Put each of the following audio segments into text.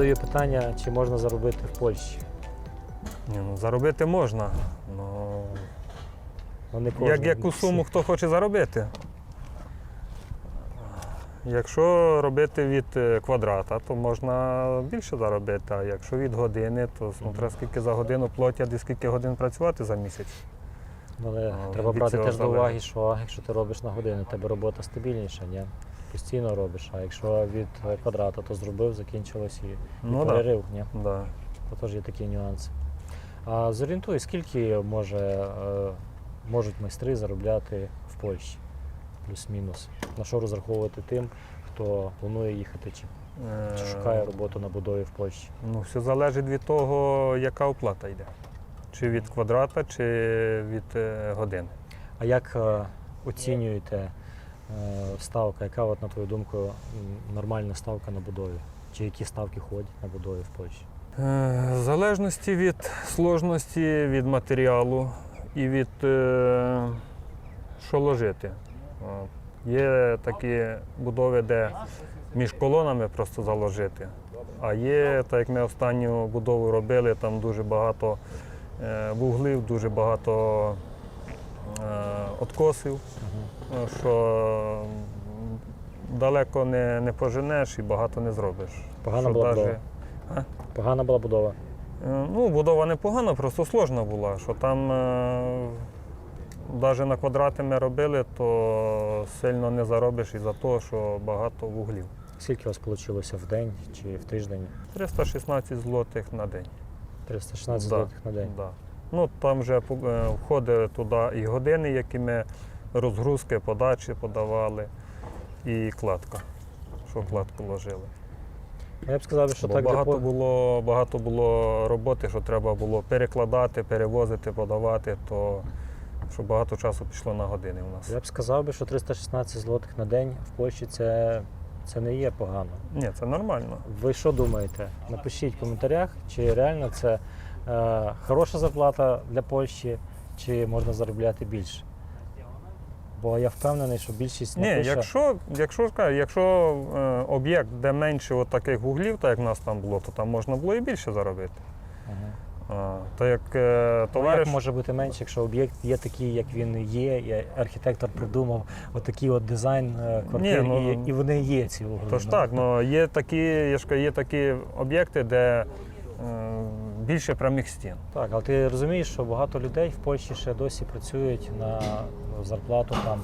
задаю питання, чи можна заробити в Польщі. Ні, ну, заробити можна. Ну, Ну, не кожен. як, яку суму хто хоче заробити? Якщо робити від е, квадрата, то можна більше заробити, а якщо від години, то смотря скільки за годину платять і скільки годин працювати за місяць. Ну, Але Ну, треба брати теж до уваги, що якщо ти робиш на годину, тебе робота стабільніша, ні? Постійно робиш. А якщо від квадрата, то зробив, закінчилось і, і Ну, да. перерив, ні? Да. То теж є такі нюанси. А зорієнтуй, скільки може, е, можуть майстри заробляти в Польщі? Плюс-мінус. На що розраховувати тим, хто планує їхати чи, чи Е, шукає роботу на будові в Польщі? Ну, все залежить від того, яка оплата йде. Чи від квадрата, чи від е, години. А як оцінюєте ставка? Яка, от, на твою думку, нормальна ставка на будові? Чи які ставки ходять на будові в Польщі? Е, В залежності від сложності, від матеріалу і від е, що ложити. Є такі будови, де між колонами просто заложити. А є, так як ми останню будову робили, там дуже багато е, вуглів, дуже багато е, откосів, е, що далеко не, не поженеш і багато не зробиш. Погана Що була даже- будова? Погана була будова. Е, Ну, будова непогана, просто сложна була. Що там навіть на квадрати ми робили, то сильно не заробиш із-за того, що багато вуглів. Скільки у вас вийшло в день чи в тиждень? 316 злотих на день. 316 Да, злотих на день. Да. Ну, там вже е, входить туди і години, які ми розгрузки, подачі подавали, і кладка, що кладку ложили. Я б сказав, що Бо так багато, по- було, багато було роботи, що треба було перекладати, перевозити, подавати, то що багато часу пішло на години у нас. Я б сказав би, що 316 злотих на день в Польщі це, це не є погано. Ні, це нормально. Ви що думаєте? Напишіть в коментарях, чи реально це хороша зарплата для Польщі, чи можна заробляти більше. Бо я впевнений, що більшість Ні, напише, якщо, якщо, якщо е, об'єкт, де менше от таких вуглів, так як в нас там було, то там можна було і більше заробити. Ага. А, то як е, Ну, товариш, як може бути менше, якщо об'єкт є такий, як він є, і архітектор придумав отакий от дизайн е, квартир, Ні, ну, і, і вони є ці вугли. то ж ну. так, ну, є такі, є такі об'єкти, де е, більше прямих стін. Так, але ти розумієш, що багато людей в Польщі ще досі працюють на ну, зарплату там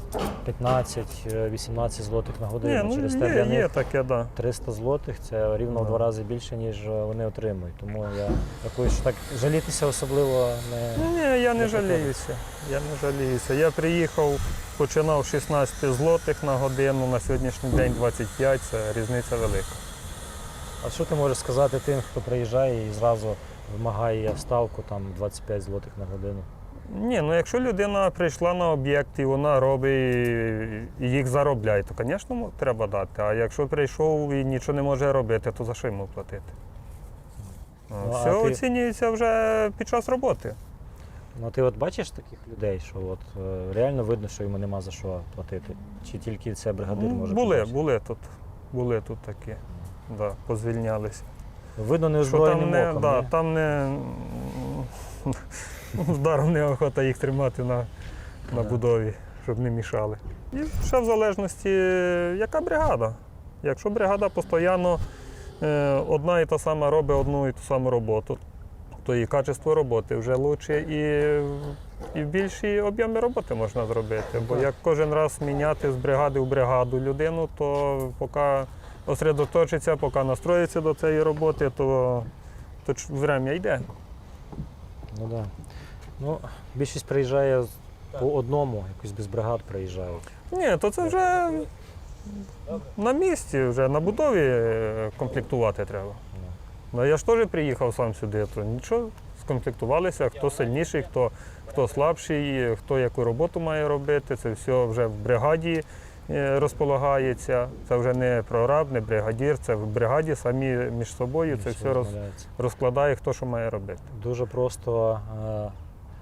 15-18 злотих на годину. Ні, ну, Через те є, для є таке. Да. 300 злотих це рівно в два рази більше, ніж е, вони отримують. Тому я рахую, що так жалітися особливо не. Ні, ні, я не Не жаліюся. Я не жаліюся. Я приїхав, починав 16 злотих на годину, на сьогоднішній день 25, це різниця велика. А що ти можеш сказати тим, хто приїжджає і зразу вимагає ставку там 25 злотих на годину? Ні, ну якщо людина прийшла на об'єкт і вона робить і їх заробляє, то, звісно, треба дати. А якщо прийшов і нічого не може робити, то за що йому платити? Ну, Ну, а Все ти- оцінюється вже під час роботи. Ну ти от бачиш таких людей, що от е, реально видно, що йому нема за що платити? Чи тільки це бригадир Ну, може були, побачити? були тут. Були тут такі. Да, позвільнялися. Видно Що неозброєним там не, оком. да, ні? там не вдаром неохота їх тримати на, на будові, щоб не мішали. І ще в залежності, яка бригада. Якщо бригада постійно е, одна і та сама робить одну і ту саму роботу, то і качество роботи вже краще і, і більші об'єми роботи можна зробити. Бо як кожен раз міняти з бригади в бригаду людину, то поки осередоточиться, поки настроїться до цієї роботи, то, то время йде. Ну да. Ну, більшість приїжджає по одному, якось без бригад приїжджають. Ні, то це вже на місці, вже на будові комплектувати треба. Ну, я ж теж приїхав сам сюди, то нічого, скомплектувалися, хто сильніший, хто, хто слабший, хто яку роботу має робити. Це все вже в бригаді розполагається. Це вже не прораб, не бригадір, це в бригаді самі між собою це все роз, розкладає, хто що має робити. Дуже просто е,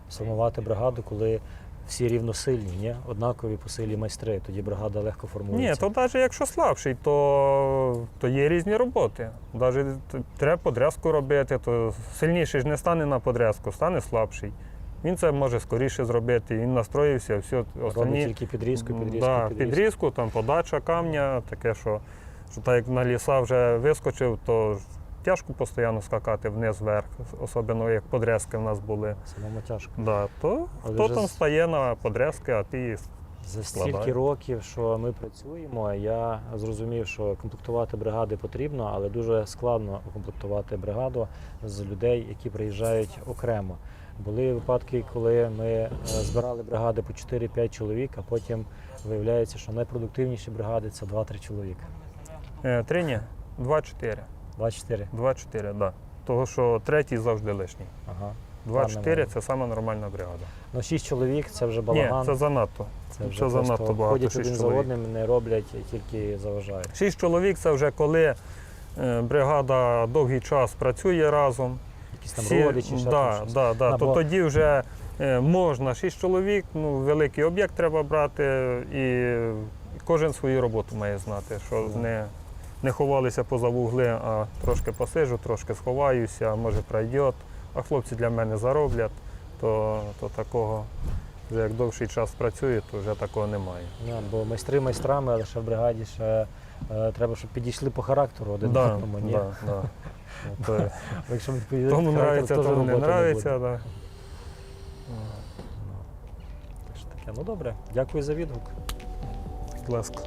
сформувати бригаду, коли всі рівносильні, ні? однакові по силі майстри, тоді бригада легко формується. Ні, то навіть якщо слабший, то, то є різні роботи. Навіть треба подрязку робити, то сильніший ж не стане на подрязку, стане слабший. Він це може скоріше зробити, він настроївся, все Робить останні. тільки підрізку, підрізку, да, підрізку. підрізку, там подача камня, таке, що, що так як на ліса вже вискочив, то тяжко постійно скакати вниз вверх, особливо як подрязки в нас були. Самому тяжко. Да, то Але хто вже там стає на подрязки, а ти За стільки років, що ми працюємо, я зрозумів, що комплектувати бригади потрібно, але дуже складно комплектувати бригаду з людей, які приїжджають окремо. Були випадки, коли ми е, збирали бригади по 4-5 чоловік, а потім виявляється, що найпродуктивніші бригади це 2-3 чоловіка. е, три ні, два-чотири. 2-4. 2-4, так. Да. Того, що третій завжди лишній. Ага. 2-4 це сама нормальна бригада. Ну, 6 чоловік це вже Ні, це занадто. це вже це занадто багато, ходять один за одним, не роблять, тільки заважають. Шість чоловік це вже коли е, бригада довгий час працює разом. Якісь там Всі- родичі, ще да, там щось. да, да, то тоді вже е, можна шість чоловік, ну, великий об'єкт треба брати, і кожен свою роботу має знати, що Да. не, не ховалися поза вугли, а трошки посижу, трошки сховаюся, може пройде, а хлопці для мене зароблять, то, то такого, вже як довший час працює, то вже такого немає. Ну, бо майстри майстрами, але ще в бригаді ще е, треба, щоб підійшли по характеру один Да, одному. Ні? да, да. Ну, Якщо відповідати, Тому нравиться, тому не нравиться. Да. Ну, так що таке. Ну добре, дякую за відгук. Будь ласка.